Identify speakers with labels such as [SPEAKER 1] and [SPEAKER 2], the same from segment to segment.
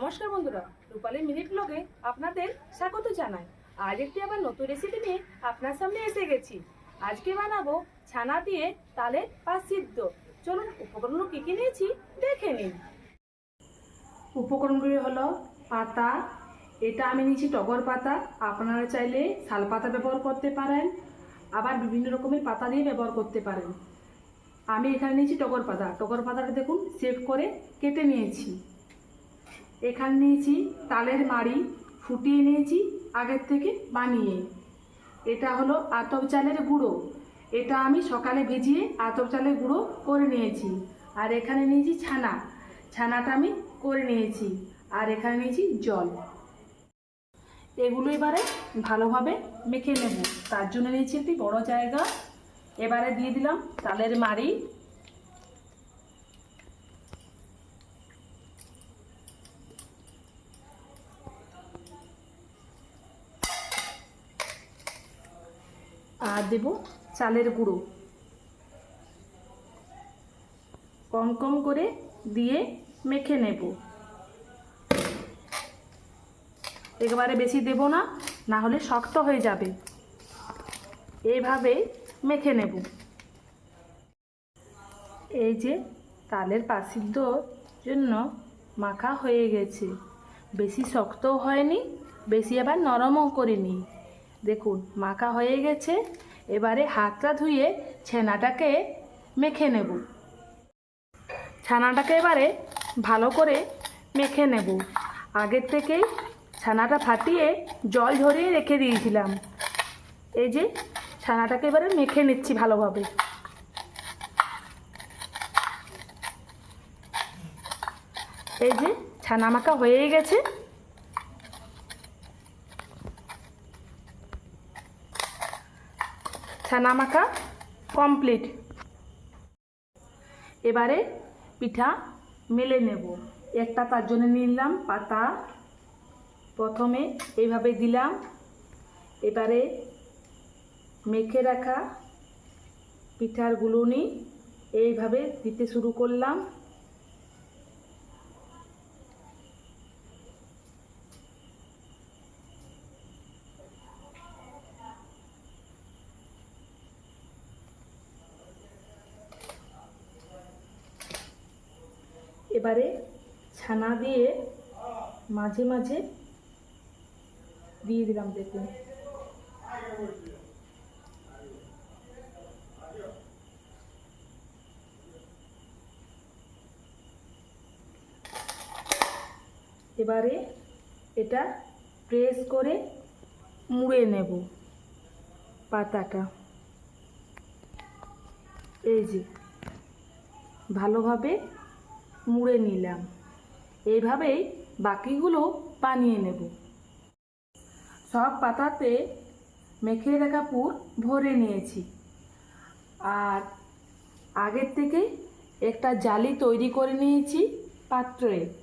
[SPEAKER 1] নমস্কার বন্ধুরা, রূপালী মিনিট ব্লগে আপনাদের স্বাগত জানাই। আজ একটি আবার নতুন রেসিপি নিয়ে আপনার সামনে এসে গেছি। আজকে বানাবো ছানা দিয়ে তালের পাঁচ সিদ্ধ। চলুন, উপকরণগুলো কী কী নিয়েছি দেখে নিন উপকরণগুলি হলো পাতা, এটা আমি নিয়েছি টগর পাতা। আপনারা চাইলে শাল পাতা ব্যবহার করতে পারেন, আবার বিভিন্ন রকমের পাতা দিয়ে ব্যবহার করতে পারেন। আমি এখানে নিয়েছি টগর পাতা। টগর পাতাটা দেখুন সেভ করে কেটে নিয়েছি। এখানে নিয়েছি তালের মাড়ি, ফুটিয়ে নিয়েছি, আগের থেকে বানিয়ে। এটা হলো আতপ চালের গুঁড়ো। এটা আমি সকালে ভিজিয়ে আতপ চালের গুঁড়ো করে নিয়েছি। আর এখানে নিয়েছি ছানা। ছানাটা আমি করে নিয়েছি। আর এখানে নিয়েছি জল। এগুলো এবারে ভালোভাবে মেখে নেব। তার জন্য নিয়েছি একটি বড় জায়গা। এবারে দিয়ে দিলাম তালের মাড়ি। আর দেব চালের গুঁড়ো। কম কম করে দিয়ে মেখে নেব। একেবারে বেশি দেব না না হলে শক্ত হয়ে যাবে। এইভাবে মেখে নেব। এই যে তালের পাসিদ্ধ জন্য মাখা হয়ে গেছে। বেশি শক্তও হয়নি, বেশি আবার নরমও করিনি। দেখুন, মাখা হয়ে গেছে। এবারে হাতটা ধুয়ে ছেনাটাকে মেখে নেব। ছানাটাকে এবারে ভালো করে মেখে নেব। আগের থেকেই ছানাটা ফাটিয়ে জল ঝরিয়ে রেখে দিয়েছিলাম। এই যে, ছানাটাকে এবারে মেখে নিচ্ছি ভালোভাবে। এই যে, ছানা মাখা হয়েই গেছে। ছানা মাখা কমপ্লিট এবারে পিঠা মেলে নেব। একটা তার জন্য নিলাম, পাতা প্রথমে এইভাবে দিলাম। এবারে মেখে রাখা পিঠার গুলুনি এইভাবে দিতে শুরু করলাম। এবারে ছানা দিয়ে মাঝে মাঝে দিয়ে দিলাম দেখুন এবারে এটা প্রেস করে মুড়ে নেব পাতাটা। এই যে, ভালোভাবে মুড়ে নিলাম। এইভাবেই বাকিগুলো বানিয়ে নেব। সব পাতাতে মেখে রাখা পুর ভরে নিয়েছি। আর আগের থেকে একটা জালি তৈরি করে নিয়েছি পাত্রে।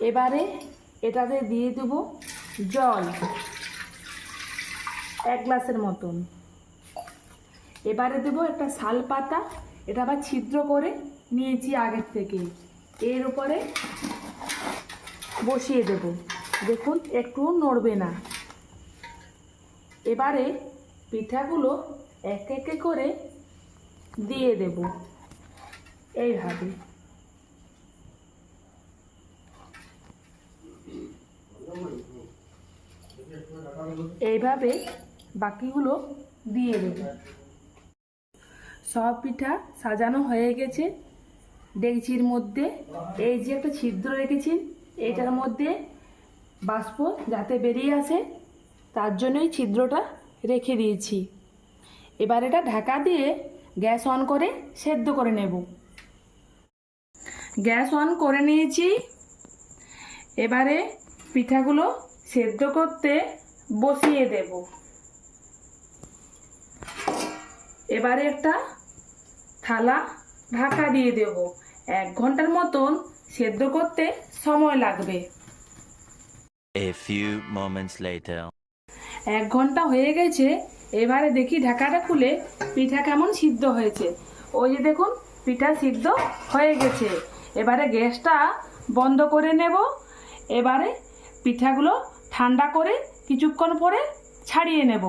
[SPEAKER 1] এবারে এটাতে দিয়ে দেব জল। এক গ্লাসের মতন। এবারে দেবো একটা শাল পাতা। এটা আবার ছিদ্র করে নিয়েছি আগের থেকে এর উপরে বসিয়ে দেব। দেখুন, একটু নড়বে না। এবারে পিঠাগুলো এক একে করে দিয়ে দেব এইভাবে। এইভাবে বাকিগুলো দিয়ে দেব। সব পিঠা সাজানো হয়ে গেছে। ডেকচির মধ্যে, এই যে একটা ছিদ্র রেখেছি এইটার মধ্যে বাষ্প যাতে বেরিয়ে আসে, তার জন্যই ছিদ্রটা রেখে দিয়েছি। এবার এটা ঢাকা দিয়ে গ্যাস অন করে সেদ্ধ করে নেব। গ্যাস অন করে নিয়েছি। এবারে পিঠাগুলো সেদ্ধ করতে বসিয়ে দেব। এবারে একটা থালা ঢাকা দিয়ে দেব। এক ঘণ্টার মতন সেদ্ধ করতে সময় লাগবে।
[SPEAKER 2] A few moments later.
[SPEAKER 1] এক ঘণ্টা হয়ে গেছে এবারে দেখি ঢাকাটা খুলে পিঠা কেমন সিদ্ধ হয়েছে। ওই যে দেখুন পিঠা সিদ্ধ হয়ে গেছে। এবারে গ্যাসটা বন্ধ করে নেব। এবারে পিঠাগুলো ঠান্ডা করে কিছুক্ষণ পরে ছাড়িয়ে নেব।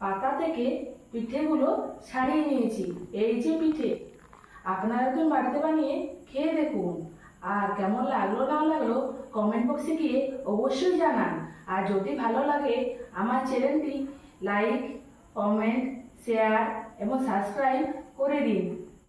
[SPEAKER 1] পাতা থেকে পিঠেগুলো ছাড়িয়ে নিয়েছি। এই যে পিঠে আপনারা তো বাড়িতে বানিয়ে খেয়ে দেখুন। আর কেমন লাগল না লাগল কমেন্ট বক্সে গিয়ে অবশ্যই জানান। আর যদি ভালো লাগে, আমার চ্যানেলটি লাইক কমেন্ট শেয়ার এবং সাবস্ক্রাইব করে দিন।